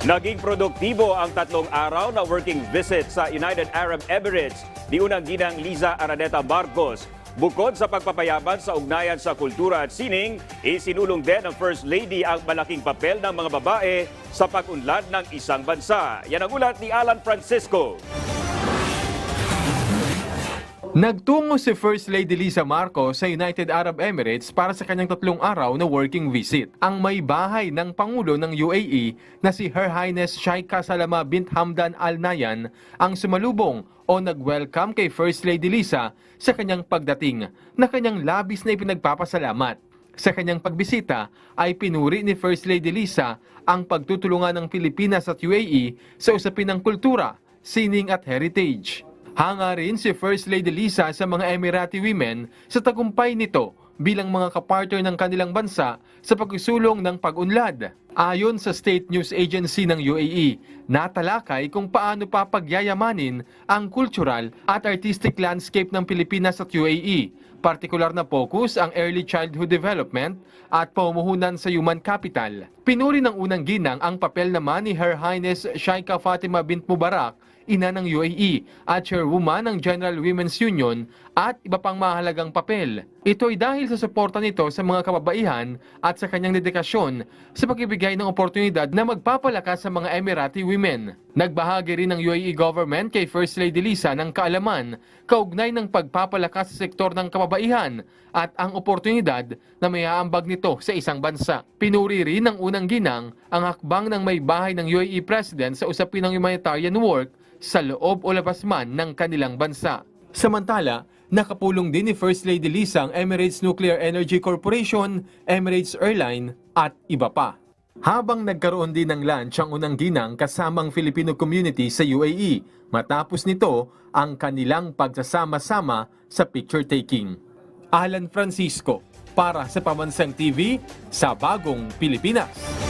Naging produktibo ang tatlong araw na working visit sa United Arab Emirates ni unang ginang Liza Araneta Marcos. Bukod sa pagpapayaban sa ugnayan sa kultura at sining, isinulong din ng First Lady ang malaking papel ng mga babae sa pag-unlad ng isang bansa. Yan ang ulat ni Alan Francisco. Nagtungo si First Lady Lisa Marcos sa United Arab Emirates para sa kanyang tatlong araw na working visit. Ang may bahay ng Pangulo ng UAE na si Her Highness Shaikha Salama bint Hamdan Al Nayan ang sumalubong o nag-welcome kay First Lady Lisa sa kanyang pagdating na kanyang labis na ipinagpapasalamat. Sa kanyang pagbisita ay pinuri ni First Lady Lisa ang pagtutulungan ng Pilipinas at UAE sa usapin ng kultura, sining at heritage. Hanga rin si First Lady Lisa sa mga Emirati women sa tagumpay nito bilang mga kapartner ng kanilang bansa sa pagsusulong ng pag-unlad. Ayon sa State News Agency ng UAE, natalakay kung paano papagyayamanin ang cultural at artistic landscape ng Pilipinas at UAE. Partikular na focus ang early childhood development at pamumuhunan sa human capital. Pinuri ng unang ginang ang papel naman ni Her Highness Shaikha Fatima bint Mubarak ina ng UAE at chairwoman ng General Women's Union at iba pang mahalagang papel. Ito ay dahil sa suporta nito sa mga kababaihan at sa kanyang dedikasyon sa pagbibigay ng oportunidad na magpapalakas sa mga Emirati women. Nagbahagi rin ng UAE government kay First Lady Lisa ng kaalaman kaugnay ng pagpapalakas sa sektor ng kababaihan at ang oportunidad na may aambag nito sa isang bansa. Pinuri rin ng unang ginang ang hakbang ng may bahay ng UAE President sa usapin ng humanitarian work sa loob o labas man ng kanilang bansa. Samantala, nakapulong din ni First Lady Lisa ang Emirates Nuclear Energy Corporation, Emirates Airline at iba pa. Habang nagkaroon din ng lunch ang unang ginang kasamang Filipino community sa UAE, matapos nito ang kanilang pagsasama-sama sa picture taking. Alan Francisco para sa Pamansang TV sa Bagong Pilipinas.